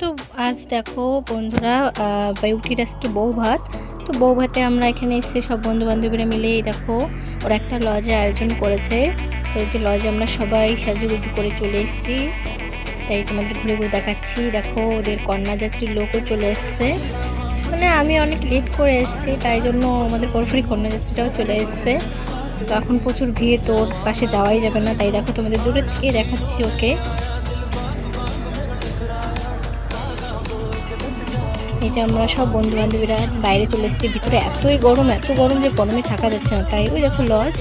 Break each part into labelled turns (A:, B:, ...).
A: তো আজ দেখো বন্ধুরা বিউটির আজকে বউ ভাত? তো বউ ভাতে আমরা এখানে এসেছি সব বন্ধু বান্ধবীরা মিলে দেখো, ওরা একটা লজে আয়োজন করেছে। তো এই যে লজে আমরা সবাই সাজুগুজু করে চলে এসেছি। তাই তোমাদের ঘুরে ঘুরে দেখাচ্ছি। দেখো, ওদের কন্যাযাত্রীর লোকও চলে এসছে। মানে আমি অনেক লেট করে এসেছি, তাই জন্য আমাদের পুরোপুরি কন্যাযাত্রীটাও চলে এসছে। তো এখন প্রচুর ভিড়, তো ওর পাশে যাওয়াই যাবে না। তাই দেখো তোমাদের দূরের থেকে দেখাচ্ছি ওকে। এই যে আমরা সব বন্ধু বান্ধবীরা বাইরে চলে এসেছি, ভিতরে এতই গরম, এত গরম যে গরমে থাকা যাচ্ছে না। তাই ওই দেখো লজ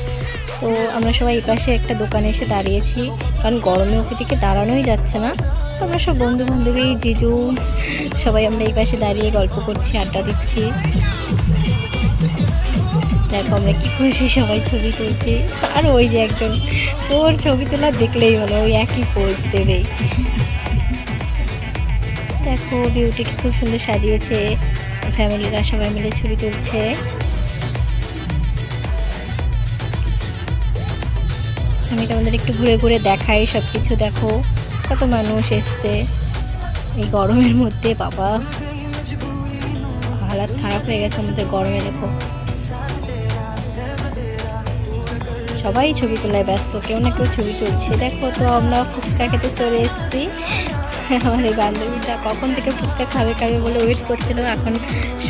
A: তো আমরা সবাই এই পাশে একটা দোকানে এসে দাঁড়িয়েছি, কারণ গরমে ওকে দিকে দাঁড়ানোই যাচ্ছে না। তো আমরা সব বন্ধু বান্ধবী জিজু, সবাই আমরা এই পাশে দাঁড়িয়ে গল্প করছি, আড্ডা দিচ্ছি। দেখো আমরা কি খুশি সবাই ছবি তুলছি। আর ওই যে একজন, ওর ছবি তোলা দেখলেই হলো, ওই একই পোজ দেবেই দেখো বিউটিকে খুব সুন্দর সাজিয়েছে। ফ্যামিলিরা সবাই মিলে ছবি তুলছে। আমি তোমাদের একটু ঘুরে ঘুরে দেখাই সব কিছু দেখো। কত মানুষ এসছে এই গরমের মধ্যে, বাবা। হালাত খারাপ হয়ে গেছে আমাদের গরমে, দেখো। সবাই ছবি তোলায় ব্যস্ত, কেউ না কেউ ছবি তুলছে। দেখো তো, আমরা ফুচকা খেতে চলে এসেছি। আমার এই বান্ধবীটা কখন থেকে ফুচকা খাবে খাবে বলে ওয়েট করছিল, এখন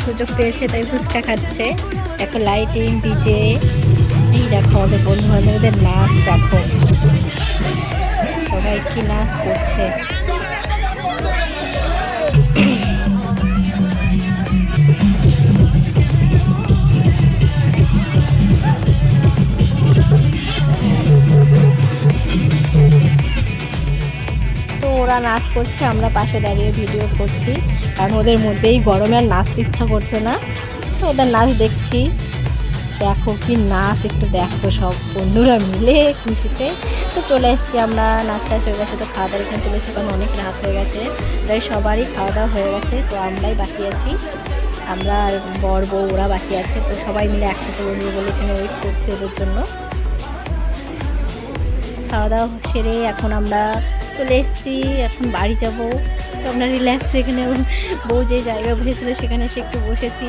A: সুযোগ পেয়েছে, তাই ফুচকা খাচ্ছে। দেখো লাইটিং ডিজে এই দেখো আমাদের বন্ধু বান্ধবীদের নাচ, দেখো। সবাই কি নাচ করছে? ওরা নাচ করছে, আমরা পাশে দাঁড়িয়ে ভিডিও করছি। কারণ ওদের মধ্যেই গরমে আর নাচতে ইচ্ছা করছে না। তো ওদের নাচ দেখছি। দেখো কি নাচ, একটু দেখো সব বন্ধুরা মিলে খুশিতে। তো চলে এসেছি আমরা নাচ টাচ হয়ে গেছে, তো খাওয়া দাওয়া এখানে চলে কারণ অনেক রাত হয়ে গেছে। তাই সবারই খাওয়া দাওয়া হয়ে গেছে, তো আমরাই বাকি আছি। আমরা আর বর বউ, ওরা বাকি আছে, তো সবাই মিলে একসাথে বন্ধু বলে এখানে ওয়েট করছি ওদের জন্য। খাওয়া দাওয়া সেরে এখন আমরা চলে এসেছি, এখন বাড়ি যাব। তো আমরা রিল্যাক্স এখানে বউ যে জায়গা বসেছিল সেখানে সে একটু বসেছি।